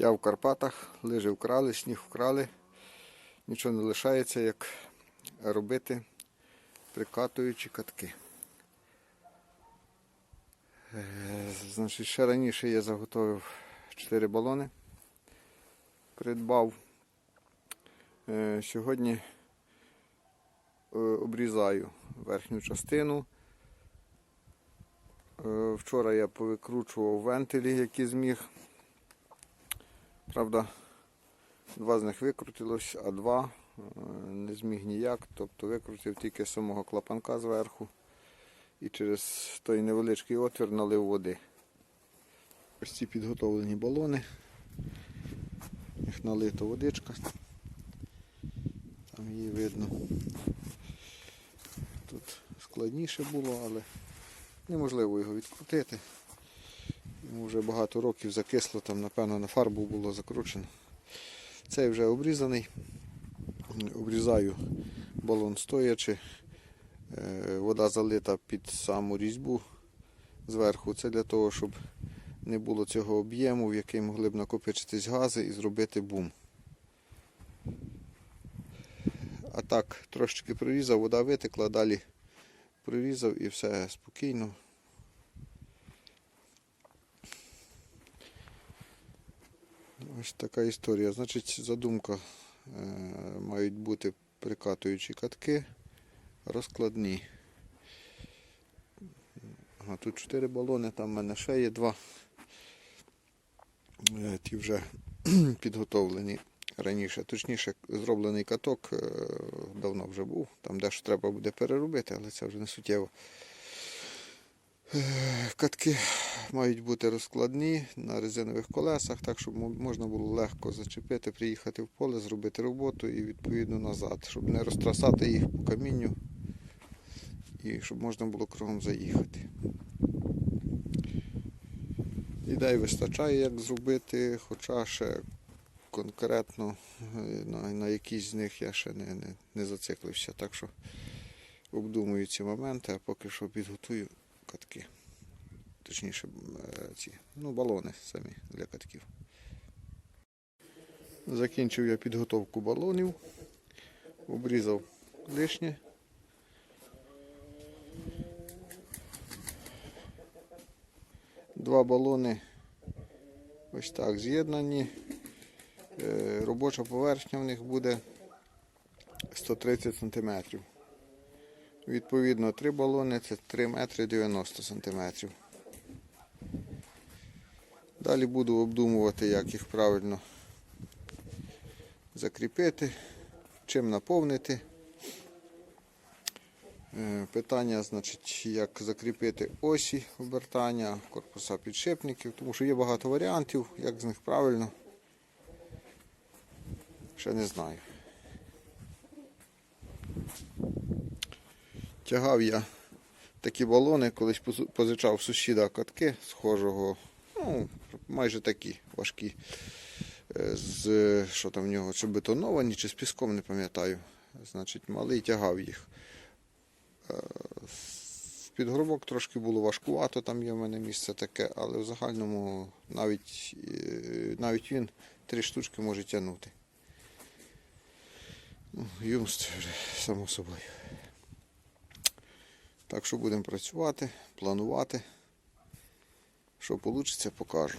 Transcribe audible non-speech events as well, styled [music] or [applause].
Я в Карпатах, лижи вкрали, сніг вкрали. Нічого не лишається, як робити прикатуючі катки. Е, Значить, ще раніше я заготовив 4 балони. Придбав. Е, Сьогодні е, обрізаю верхню частину. Вчора я повикручував вентилі, які зміг. Правда, два з них викрутилось, а два е, не зміг ніяк. Тобто викрутив тільки самого клапанка зверху і через той невеличкий отвір налив води. Ось ці підготовлені балони. Їх налито водичка. Там її видно. Тут складніше було, але неможливо його відкрутити. Вже багато років закисло, там, напевно, на фарбу було закручено. Цей вже обрізаний. Обрізаю балон стоячи. Е, Вода залита під саму різьбу зверху. Це для того, щоб не було цього об'єму, в який могли б накопичитись гази і зробити бум. А так, трошечки прорізав, вода витекла, далі прорізав і все спокійно. Ось така історія. Значить, задумка е, мають бути прикатуючі катки розкладні. Ага, тут 4 балони, там в мене ще є два. Е, Ті вже [clears throat] підготовлені раніше. Точніше, зроблений каток е, давно вже був. Там дещо треба буде переробити, але це вже не суттєво. Е, Катки мають бути розкладні на резинових колесах, так щоб можна було легко зачепити, приїхати в поле, зробити роботу і відповідно назад, щоб не розтрасати їх по камінню і щоб можна було кругом заїхати. Ідей вистачає, як зробити, хоча ще конкретно е, на, на якісь з них я ще не, не, не зациклився. Так що обдумую ці моменти, а поки що підготую катки. Точніше, е, ці ну, балони самі для катків. Закінчив я підготовку балонів, обрізав лишнє. Два балони ось так з'єднані. Е, Робоча поверхня в них буде 130 см. Відповідно, три балони це 3 метри 90 см. Далі буду обдумувати, як їх правильно закріпити, чим наповнити. Е, Питання, значить, як закріпити осі обертання, корпуса підшипників, тому що є багато варіантів, як з них правильно. Ще не знаю. Тягав я такі балони, колись позичав сусіда катки схожого, ну, майже такі важкі. Е, З що там в нього, чи бетоновані, чи з піском, не пам'ятаю. Значить, малий тягав їх. В підгробок трошки було важкувато, там є в мене місце таке, але в загальному навіть, е, навіть він три штучки може тягнути. Ну, Юмст вже само собою. Так що будемо працювати, планувати. Що вийде, покажу.